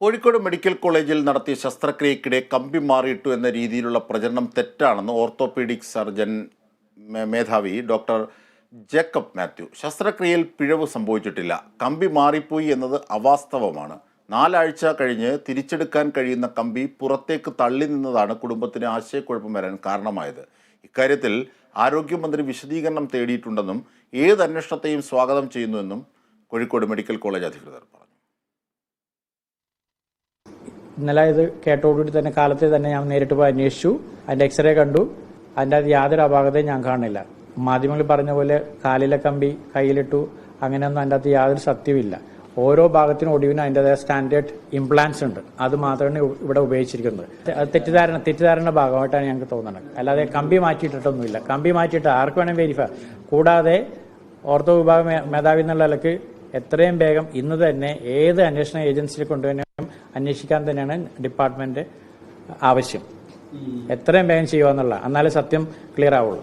Kozhikode medical കോളേജിൽ നടത്തിയ ശസ്ത്രക്രിയക്കിടെ കമ്പി മാറിയിട്ടു എന്ന രീതിയിലുള്ള പ്രചരണം തെറ്റാണെന്ന് ഓർത്തോപീഡിക് സർജൻ മേധാവി ഡോക്ടർ ജേക്കബ് മാത്യു. ശസ്ത്രക്രിയയിൽ പിഴവ് സംഭവിച്ചിട്ടില്ല. കമ്പി മാറിപ്പോയി എന്നത് അവാസ്തവമാണ്. നാലാഴ്ച കഴിഞ്ഞ് തിരിച്ചെടുക്കാൻ കഴിയുന്ന കമ്പി പുറത്തേക്ക് തള്ളി നിന്നതാണ് കുടുംബത്തിന് ആശയക്കുഴപ്പം വരാൻ കാരണമായത്. ഇക്കാര്യത്തിൽ ആരോഗ്യമന്ത്രി വിശദീകരണം തേടിയിട്ടുണ്ടെന്നും ഏത് അന്വേഷണത്തെയും സ്വാഗതം ചെയ്യുന്നുവെന്നും കോഴിക്കോട് മെഡിക്കൽ കോളേജ് അധികൃതർ പറഞ്ഞു ഇന്നലെ ഇത് കേട്ടോടുകൂടി തന്നെ കാലത്തെ തന്നെ ഞാൻ നേരിട്ട് പോയി അന്വേഷിച്ചു. അതിന്റെ എക്സ്റേ കണ്ടു. അതിന്റെ അത് യാതൊരു അപാകതയും ഞാൻ കാണില്ല മാധ്യമങ്ങളിൽ പറഞ്ഞ പോലെ കാലിലെ കമ്പി കയ്യിലിട്ടു. അങ്ങനെയൊന്നും അതിന്റെ അകത്ത് യാതൊരു സത്യവുമില്ല. ഓരോ ഭാഗത്തിനും ഒടിവിനും അതിന്റെതായ സ്റ്റാൻഡേർഡ് ഇംപ്ലാന്റ്സ് ഉണ്ട്. അത് മാത്രമാണ് ഇവ- ഇവിടെ ഉപയോഗിച്ചിരിക്കുന്നത്. അത് തെറ്റിദ്ധാരണ തെറ്റിദ്ധാരണ ഭാഗമായിട്ടാണ് ഞങ്ങൾക്ക് തോന്നുന്നത്. അല്ലാതെ കമ്പി മാറ്റിയിട്ടിട്ടൊന്നുമില്ല. കമ്പി മാറ്റിയിട്ട് ആർക്ക് വേണമെങ്കിൽ വെരിഫൈ കൂടാതെ ഓർത്തോ വിഭാഗം മേധാവി എന്നുള്ള നിലയ്ക്ക് എത്രയും വേഗം ഇന്ന് തന്നെ ഏത് അന്വേഷണ ഏജൻസിയിൽ കൊണ്ടുവന്നാലും അന്വേഷിക്കാൻ തന്നെയാണ് ഡിപ്പാർട്ട്മെന്റ് ആവശ്യം. എത്രയും വേഗം ചെയ്യുക എന്നുള്ള എന്നാലേ സത്യം ക്ലിയർ ആവുള്ളൂ.